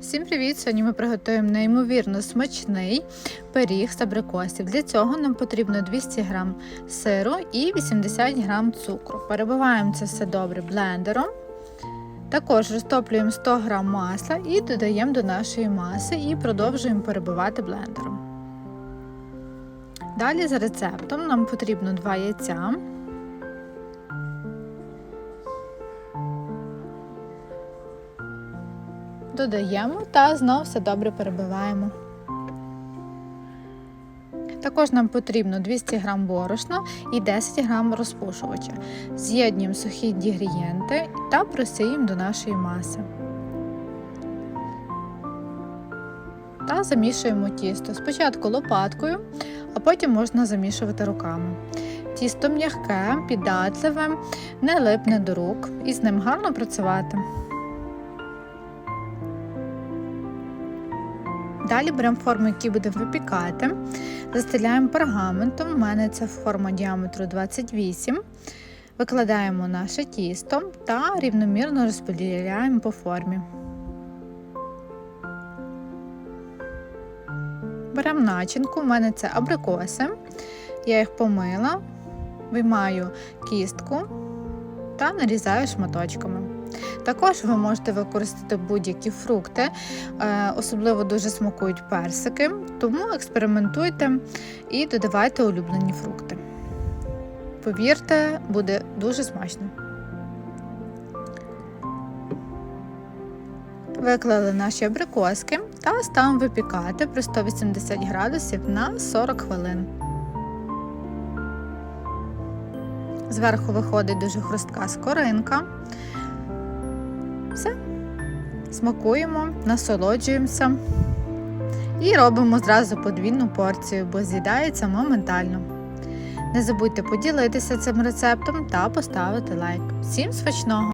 Всім привіт! Сьогодні ми приготуємо неймовірно смачний пиріг з абрикосів. Для цього нам потрібно 200 г сиру і 80 г цукру. Перебиваємо це все добре блендером. Також розтоплюємо 100 г масла і додаємо до нашої маси і продовжуємо перебивати блендером. Далі за рецептом нам потрібно 2 яйця. Додаємо та знову все добре перебиваємо. Також нам потрібно 200 г борошна і 10 г розпушувача. З'єднуємо сухі інгредієнти та просіємо до нашої маси. Та замішуємо тісто. Спочатку лопаткою, а потім можна замішувати руками. Тісто м'яке, піддатливе, не липне до рук і з ним гарно працювати. Далі беремо форму, яку будемо випікати, застеляємо пергаментом. У мене це форма діаметру 28. Викладаємо наше тісто та рівномірно розподіляємо по формі. Беремо начинку, у мене це абрикоси. Я їх помила, виймаю кістку та нарізаю шматочками. Також ви можете використати будь-які фрукти, особливо дуже смакують персики, тому експериментуйте і додавайте улюблені фрукти. Повірте, буде дуже смачно. Виклали наші абрикоски та ставимо випікати при 180 градусів на 40 хвилин. Зверху виходить дуже хрустка скоринка. Все. Смакуємо, насолоджуємося і робимо зразу подвійну порцію, бо з'їдається моментально. Не забудьте поділитися цим рецептом та поставити лайк. Всім смачного!